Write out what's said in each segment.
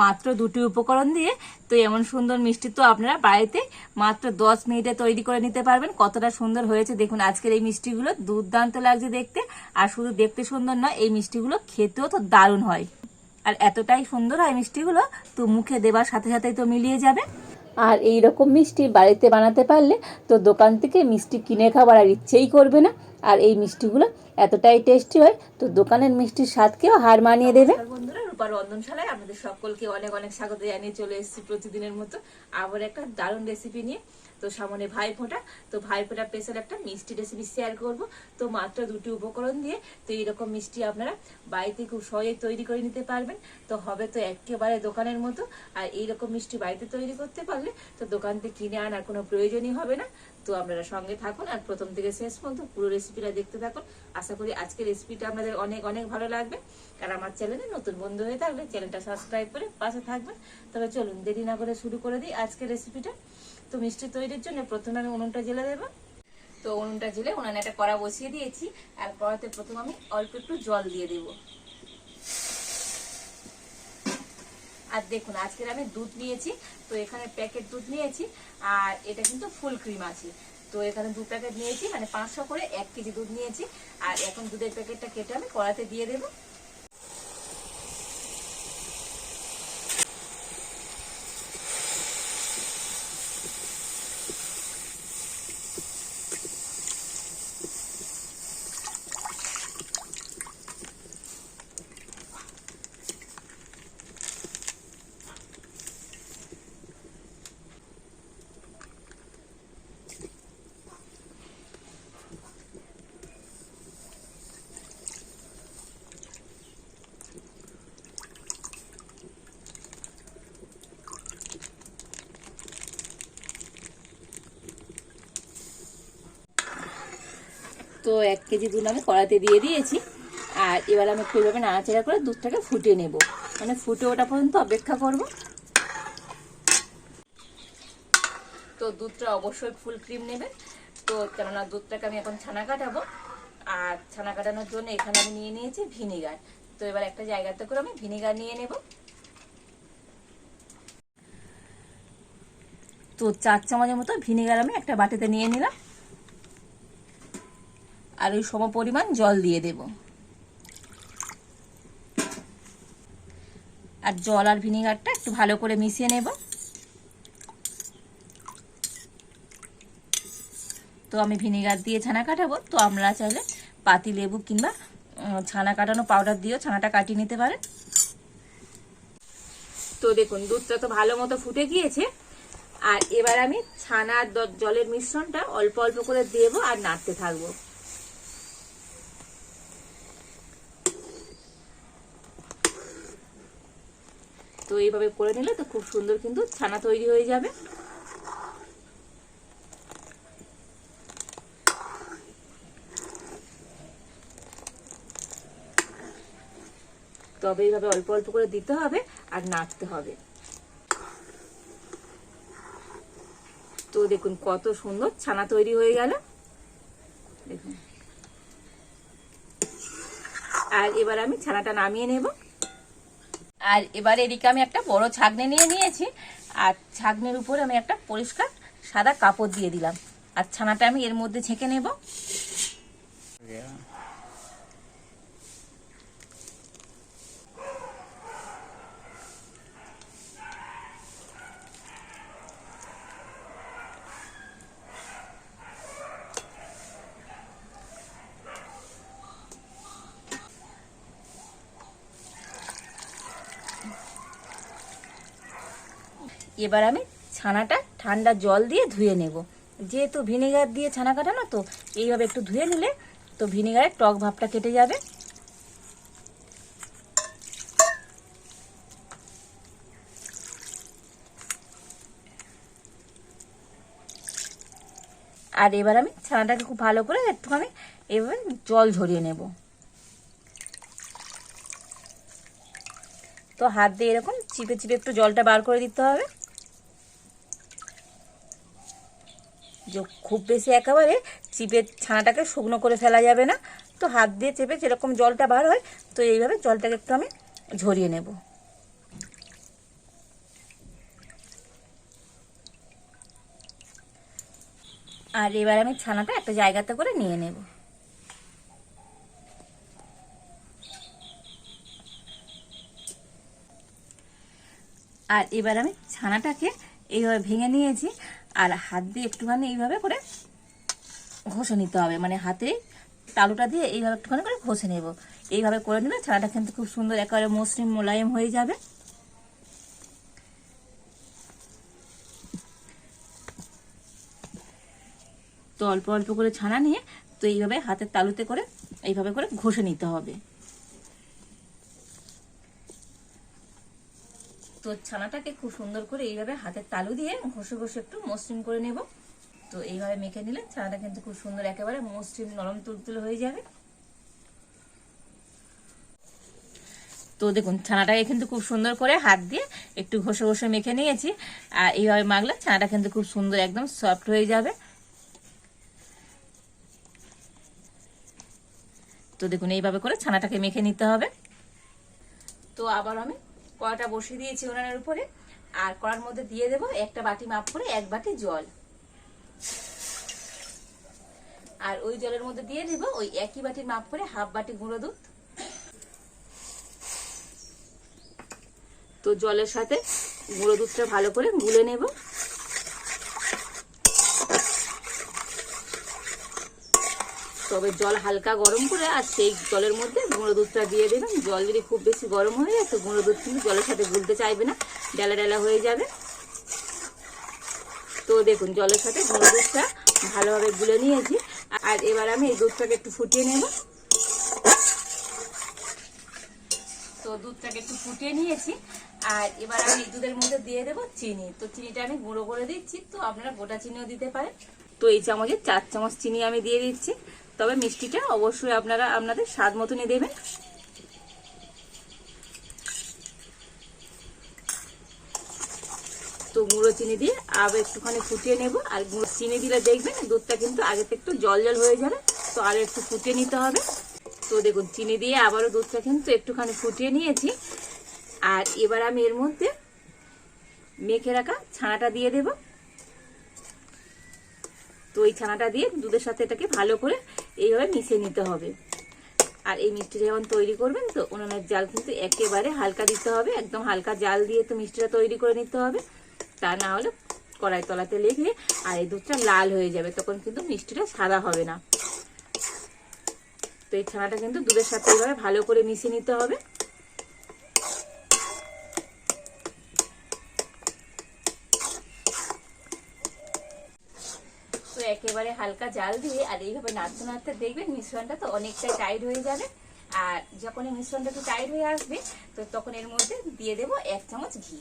মাত্র দুটি উপকরণ দিয়ে, তো এমন সুন্দর মিষ্টি তো আপনারা বাড়িতে মাত্র দশ মিনিটে তৈরি করে নিতে পারবেন। কতটা সুন্দর হয়েছে দেখুন আজকের এই মিষ্টিগুলো। দুর্দান্ত লাগছে দেখতে। আর শুধু দেখতে সুন্দর নয়, এই মিষ্টিগুলো খেতেও তো দারুণ হয়। আর এতটাই সুন্দর হয় মিষ্টিগুলো, তো মুখে দেবার সাথে সাথেই তো মিলিয়ে যাবে। আর এই রকম মিষ্টি বাড়িতে বানাতে পারলে তো দোকান থেকে মিষ্টি কিনে খাবার আর ইচ্ছেই করবে না। আর এই মিষ্টিগুলো এতটাই টেস্টি হয়, তো দোকানের মিষ্টির স্বাদকেও হার মানিয়ে দেবে। রূপার রন্ধনশালায় আপনাদের সকলকে অনেক অনেক স্বাগত জানিয়ে চলে এসেছি প্রতিদিনের মতো আবার একটা দারুণ রেসিপি নিয়ে। তো সামনে ভাই ফোঁটা তো ভাই ফোঁটা স্পেশাল একটা মিষ্টি রেসিপি শেয়ার করব। তো মাত্র দুটি উপকরণ দিয়ে তো এইরকম মিষ্টি আপনারা বাড়িতে খুব সহজেই তৈরি করে নিতে পারবেন। তো হবে তো একেবারে দোকানের মতো। আর এইরকম মিষ্টি বাড়িতে তৈরি করতে পারলে তো দোকান থেকে কিনে আনার কোনো প্রয়োজনই হবে না। তো আপনারা সঙ্গে থাকুন আর প্রথম থেকে শেষ পর্যন্ত পুরো রেসিপিটা দেখতে থাকুন। আশা করি আজকের রেসিপিটা আপনাদের অনেক অনেক ভালো লাগবে। আর আমার চ্যানেলে নতুন বন্ধু হয়ে থাকলে চ্যানেলটা সাবস্ক্রাইব করে পাশে থাকবেন। তবে চলুন, দেরি না করে শুরু করে দিই আজকের রেসিপিটা তো মিষ্টি তৈরির জন্য প্রথমে আমি উনুনটা জেলে দেবো। তো উনুনটা জেলে উনানে একটা কড়া বসিয়ে দিয়েছি। আর কড়াতে প্রথম আমি অল্প একটু জল দিয়ে দেব। আর দেখুন, আজকের আমি দুধ নিয়েছি, তো এখানে প্যাকেট দুধ নিয়েছি, আর এটা কিন্তু ফুল ক্রিম আছে। তো এখানে দু প্যাকেট নিয়েছি মানে পাঁচশো করে এক কেজি দুধ নিয়েছি, আর এখন দুধের প্যাকেটটা কেটে আমি কড়াতে দিয়ে দেবো। তো এক কেজি দুধ আমি কড়াতে দিয়ে দিয়েছি। আর এবার আমি একটু এভাবে নাড়াচাড়া করে দুধটাকে ফুটে নেব। মানে ফুটে ওটা পর্যন্ত অপেক্ষা করব। তো দুধটা অবশ্যই ফুল ক্রিম নেবে। তো কেননা দুধটাকে আমি এখন ছানা কাটাবো। আর ছানা কাটানোর জন্য এখানে আমি নিয়ে নিয়েছি ভিনিগার। তো এবার একটা জায়গাতে করে আমি ভিনিগার নিয়ে নেব। তো চার চামচের মতো ভিনিগার আমি একটা বাটিতে নিয়ে নিলাম। আর ওই সম পরিমাণ জল দিয়ে দেব। আর জল আর ভিনিগারটা একটু ভালো করে মিশিয়ে নেব। তো আমি ভিনিগার দিয়ে ছানা কাটাবো। তো আমরা চাইলে পাতি লেবু কিংবা ছানা কাটানো পাউডার দিয়েও ছানাটা কাটিয়ে নিতে পারেন। তো দেখুন, দুধটা তো ভালো মতো ফুটে গিয়েছে। আর এবার আমি ছানা জলের মিশ্রণটা অল্প অল্প করে দেবো আর নাড়তে থাকব। তো এইভাবে করে নিলে তো খুব সুন্দর কিন্তু ছানা তৈরি হয়ে যাবে। তবে এইভাবে অল্প অল্প করে দিতে হবে আর নাড়তে হবে। তো দেখুন কত সুন্দর ছানা তৈরি হয়ে গেল। দেখুন। আর এবার আমি ছানাটা নামিয়ে নেব। আর এবার এদিকে আমি একটা বড় ছাগনি নিয়ে নিয়েছি, আর ছাগনির উপরে আমি একটা পরিষ্কার সাদা কাপড় দিয়ে দিলাম। আর ছানাটা আমি এর মধ্যে ছেঁকে নেব। এবার আমি ছানাটা ঠান্ডা জল দিয়ে ধুয়ে নেব। যেহেতু ভিনেগার দিয়ে ছানা কাটানো, তো এইভাবে একটু ধুয়ে নিলে তো ভিনেগারের টক ভাবটা কেটে যাবে। আর এবার আমি ছানাটাকে খুব ভালো করে একটুখানি এবার জল ঝরিয়ে নেব। তো হাত দিয়ে এরকম চিপে চিপে একটু জলটা বার করে দিতে হবে। যে খুব বেশি একেবারে চিপের ছানাটাকে শুকনো করে ফেলা যাবে না। তো হাত দিয়ে চেপে যেরকম জলটা বার হয়, তো এইভাবে জলটাকে একটু আমি ঝরিয়ে নেব। আর এবার আমি ছানাটা একটা জায়গাতে করে নিয়ে নেব। আর এবার আমি ছানাটাকে এইভাবে ভেঙে নিয়েছি। আর হাত দিয়ে একটুখানি এইভাবে করে ঘষে নিতে হবে। মানে হাতে তালুটা দিয়ে এইভাবে একটুখানি করে ঘষে নেব। এইভাবে করে নিলে ছানাটা কিন্তু খুব সুন্দর একেবারে মসৃণ মোলায়েম হয়ে যাবে। তো অল্প অল্প করে ছানা নিয়ে তো এইভাবে হাতের তালুতে করে এইভাবে করে ঘষে নিতে হবে। তো ছানাটাকে খুব সুন্দর করে এইভাবে হাতের তালু দিয়ে ঘষে ঘষে একটু মসৃণ করে নেব। তো এইভাবে মেখে নিলে ছানাটা কিন্তু খুব সুন্দর একেবারে মসৃণ, নরম, তুলতুলে হয়ে যাবে। তো দেখুন, ছানাটাকে কিন্তু খুব সুন্দর করে হাত দিয়ে একটু ঘষে ঘষে মেখে নিয়েছি। আর এইভাবে মাখলে ছানাটা কিন্তু খুব সুন্দর একদম সফট হয়ে যাবে। তো দেখুন, এইভাবে করে ছানাটাকে মেখে নিতে হবে। তো আবার আমি কড়াটা বসিয়ে দিয়েছি উনানের উপরে। আর কড়ার মধ্যে দিয়ে দেবো একটা বাটি মাপ করে এক বাটি জল। আর ওই জলের মধ্যে দিয়ে দেব ওই একই বাটির মাপ করে হাফ বাটি গুঁড়ো দুধ। তো জলের সাথে গুঁড়ো দুধটা ভালো করে গুলে নেব। তবে জল হালকা গরম করে আর সেই জলের মধ্যে গুঁড়ো দুধটা দিয়ে দেবেন। জল যদি খুব বেশি গরম হয়ে যায়, তো গুঁড়ো দুধ কিন্তু জলের সাথে গুলতে চাইবে না। ডেলা ডেলা হয়ে যাবে। তো দেখুন, জলের সাথে গুঁড়ো দুধটা ভালোভাবে গুলে নিয়েছি। আর এবার আমি এই দুধটাকে একটু ফুটিয়ে নেব। তো দুধটাকে একটু ফুটিয়ে নিয়েছি। আর এবার আমি দুধের মধ্যে দিয়ে দেবো চিনি। তো চিনিটা আমি গুঁড়ো করে দিচ্ছি। তো আপনারা গোটা চিনিও দিতে পারেন। তো এই চামচে চার চামচ চিনি আমি দিয়ে দিচ্ছি। তবে মিষ্টিটা অবশ্যই আপনারা আপনাদের স্বাদ মতনই দেবেন। তো গুঁড়ো চিনি দিয়ে আবার একটুখানি ফুটিয়ে নেব। আর গুঁড়ো চিনি দিলে দেখবেন দুধটা কিন্তু আগে থেকে একটু জল জল হয়ে যাবে, তো আরও একটু ফুটিয়ে নিতে হবে। তো দেখুন, চিনি দিয়ে আবারও দুধটা কিন্তু একটুখানি ফুটিয়ে নিয়েছি। আর এবার আমি এর মধ্যে মেখে রাখা ছানাটা দিয়ে দেব। তো এই ছানাটা দিয়ে দুধের সাথে এটাকে ভালো করে এইভাবে মিশিয়ে নিতে হবে। আর এই মিষ্টিটা যখন তৈরি করবেন তো উনুনের জাল কিন্তু একেবারে হালকা দিতে হবে। একদম হালকা জাল দিয়ে তো মিষ্টিটা তৈরি করে নিতে হবে। তা না হলে কড়াই তলাতে লেগে আর এই দুধটা লাল হয়ে যাবে, তখন কিন্তু মিষ্টিটা সাদা হবে না। তো এই ছানাটা কিন্তু দুধের সাথে এইভাবে ভালো করে মিশিয়ে নিতে হবে। তো একেবারে হালকা জাল দিয়ে আর এইভাবে নাড়তে নাড়তে দেখবেন মিশ্রণটা তো অনেকটাই টাইট হয়ে যাবে। আর যখন এই মিশ্রণটা একটু টাইট হয়ে আসবে, তো তখন এর মধ্যে দিয়ে দেব এক চামচ ঘি।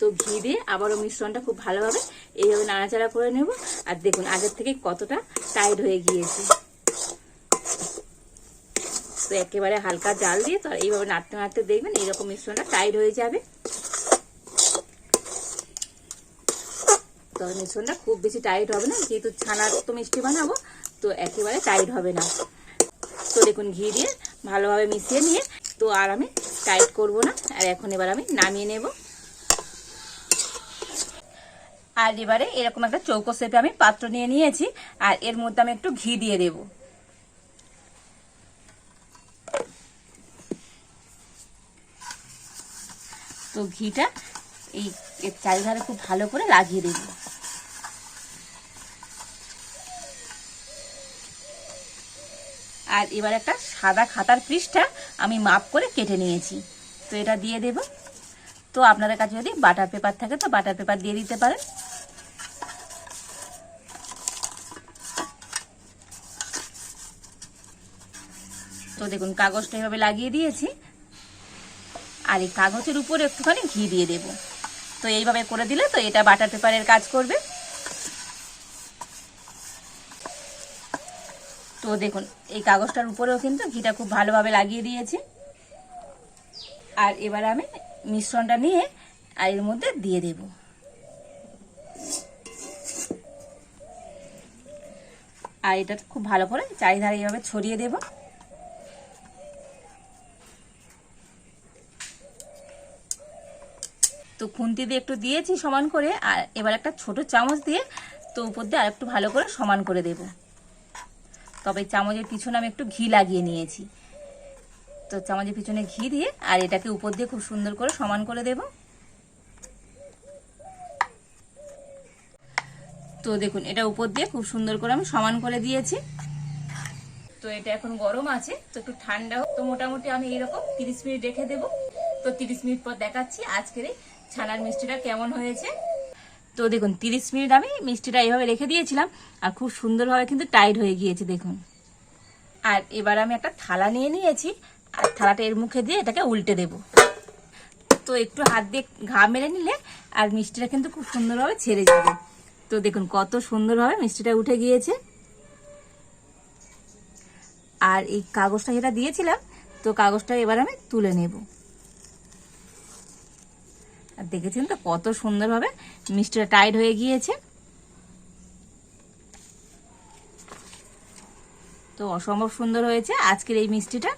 তো ঘি দিয়ে আবারও মিশ্রণটা খুব ভালোভাবে এইভাবে নাড়াচাড়া করে নেব। আর দেখুন, আগের থেকে কতটা টাইট হয়ে গিয়েছে। তো একেবারে হালকা জাল দিয়ে তো এইভাবে নাড়তে নাড়তে দেখবেন এইরকম মিশ্রণটা টাইট হয়ে যাবে। তবে মিশ্রণটা খুব বেশি টাইট হবে না, যেহেতু ছানার তো মিষ্টি বানাবো, তো একেবারে টাইট হবে না। তো দেখুন, ঘি দিয়ে ভালোভাবে মিশিয়ে নিয়ে, তো আর আমি টাইট করব না, আর এখন এবার আমি নামিয়ে নেব। আর এবারে এরকম একটা চৌকো শেপে আমি পাত্র নিয়ে নিয়েছি, আর এর মধ্যে আমি একটু ঘি দিয়ে দেব। তো ঘিটা এই চারিধারে খুব ভালো করে লাগিয়ে দেব। আর এবার একটা সাদা খাতার পৃষ্ঠা আমি মাপ করে কেটে নিয়েছি। তো এটা দিয়ে দেব। তো আপনাদের কাছে যদি বাটার পেপার থাকে তো বাটার পেপার দিয়ে দিতে পারেন। তো দেখুন, কাগজটা এভাবে লাগিয়ে দিয়েছি। আর এই কাগজের উপরে একটুখানি ঘি দিয়ে দেব। তো এইভাবে করে দিলে তো এটা বাটার পেপারের কাজ করবে। তো দেখুন, এই কাগজটার উপরেও কিন্তু ঘিটা খুব ভালোভাবে লাগিয়ে দিয়েছি। আর এবার আমি মিশ্রণটা নিয়ে আর এর মধ্যে দিয়ে দেব। আর এটা খুব ভালো করে চারিধারে এইভাবে ছড়িয়ে দেবো। তো খুন্তি দিয়ে একটু দিয়েছি সমান করে, আর এবার একটা ছোট চামচ দিয়ে তো উপর দিয়ে আর একটু ভালো করে সমান করে দেব। তবে চামচের পিছনে আমি একটু ঘি লাগিয়ে নিয়েছি। তো চামচের পিছনে ঘি দিয়ে আর এটাকে উপর দিয়ে খুব সুন্দর করে সমান করে দেব। তো দেখুন, এটা উপর দিয়ে খুব সুন্দর করে আমি সমান করে দিয়েছি। তো এটা এখন গরম আছে, তো একটু ঠান্ডা হোক। তো মোটামুটি আমি এরকম তিরিশ মিনিট রেখে দেব। তো তিরিশ মিনিট পর দেখাচ্ছি আজকের এই ছানার মিষ্টিটা কেমন হয়েছে। তো দেখুন, তিরিশ মিনিট আমি মিষ্টিটা এইভাবে রেখে দিয়েছিলাম, আর খুব সুন্দরভাবে কিন্তু টাইট হয়ে গিয়েছে, দেখুন। আর এবার আমি একটা থালা নিয়ে নিয়েছি, আর থালাটা এর মুখে দিয়ে এটাকে উল্টে দেব। তো একটু হাত দিয়ে ঘা মেরে নিলে, আর মিষ্টিটা কিন্তু খুব সুন্দরভাবে ছেড়ে যাবে। তো দেখুন, কত সুন্দরভাবে মিষ্টিটা উঠে গিয়েছে। আর এই কাগজটা যেটা দিয়েছিলাম, তো কাগজটা এবার আমি তুলে নেব। আর দেখেছেন তো কত সুন্দরভাবে মিষ্টিটা টাইট হয়ে গিয়েছে। তো অসম্ভব সুন্দর হয়েছে আজকের এই মিষ্টিটা।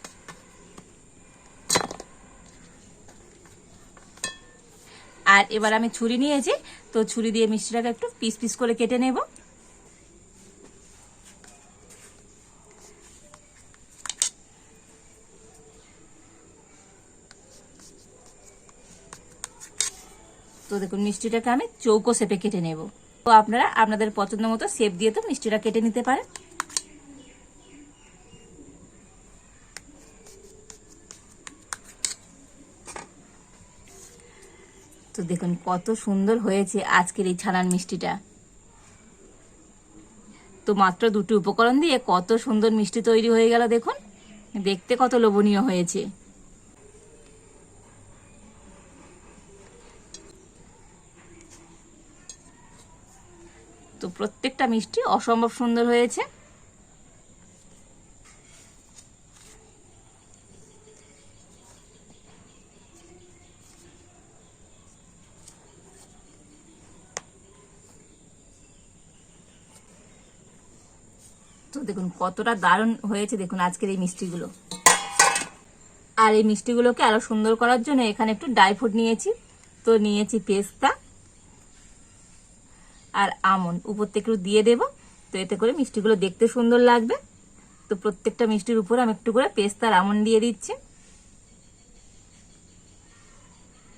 আর এবার আমি ছুরি নিয়েছি, তো ছুরি দিয়ে মিষ্টিটাকে একটু পিস পিস করে কেটে নেব। তো দেখুন, মিষ্টিটাকে আমি চৌকো শেপে কেটে নেব। তো আপনারা আপনাদের পছন্দ মতো শেপ দিয়ে তো মিষ্টিটা কেটে নিতে পারেন। তো দেখুন, কত সুন্দর হয়েছে আজকের এই ছানার মিষ্টিটা। তো মাত্র দুটি উপকরণ দিয়ে কত সুন্দর মিষ্টি তৈরি হয়ে গেল, দেখুন। দেখতে কত লোভনীয় হয়েছে। প্রত্যেকটা মিষ্টি অসম্ভব সুন্দর হয়েছে। তো দেখুন, কতটা দারুণ হয়েছে দেখুন আজকের এই মিষ্টিগুলো। আর এই মিষ্টিগুলোকে আরও সুন্দর করার জন্য এখানে একটু ড্রাই ফ্রুট নিয়েছি। তো নিয়েছি পেস্তা। আর আমন। উপর থেকে দিয়ে দেব। তো এতে করে মিষ্টিগুলো দেখতে সুন্দর লাগবে। তো প্রত্যেকটা মিষ্টির উপর আমি একটু করে পেস্তা আর আমন দিয়ে দিচ্ছি।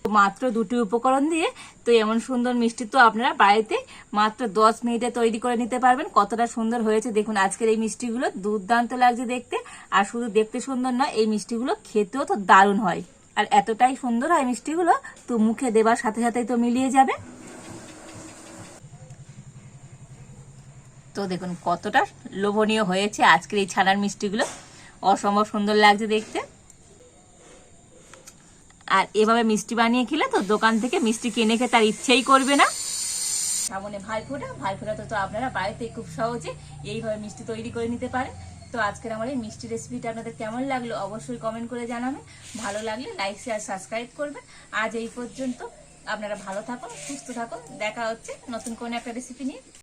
মাত্র দুটি উপকরণ দিয়ে তো এমন সুন্দর মিষ্টি তো আপনারা বাড়িতে মাত্র দশ মিনিটে তৈরি করে নিতে পারবেন। কতটা সুন্দর হয়েছে দেখুন আজকের এই মিষ্টিগুলো। দুর্দান্ত লাগছে দেখতে। আর শুধু দেখতে সুন্দর নয়, এই মিষ্টিগুলো খেতেও তো দারুণ হয়। আর এতটাই সুন্দর হয় মিষ্টিগুলো, তো মুখে দেবার সাথে সাথেই তো মিলিয়ে যাবে। তো দেখুন কতটা লোভনীয় হয়েছে আজকের এই ছানার মিষ্টিগুলো। অসম্ভব সুন্দর লাগছে দেখতে। আর এভাবে মিষ্টি বানিয়ে খেলে তো দোকান থেকে মিষ্টি কিনে খেতে তার ইচ্ছেই করবে না। সামনে ভাইফোঁটা ভাইফোঁটাতে তো আপনারা বাড়িতে খুব সহজে এইভাবে মিষ্টি তৈরি করে নিতে পারেন। তো আজকের আমার এই মিষ্টি রেসিপিটা আপনাদের কেমন লাগল অবশ্যই কমেন্ট করে জানাবেন। ভালো লাগলে লাইক শেয়ার সাবস্ক্রাইব করবেন। আজ এই পর্যন্ত আপনারা ভালো থাকুন, সুস্থ থাকুন। দেখা হচ্ছে নতুন কোনো একটা রেসিপি নিয়ে।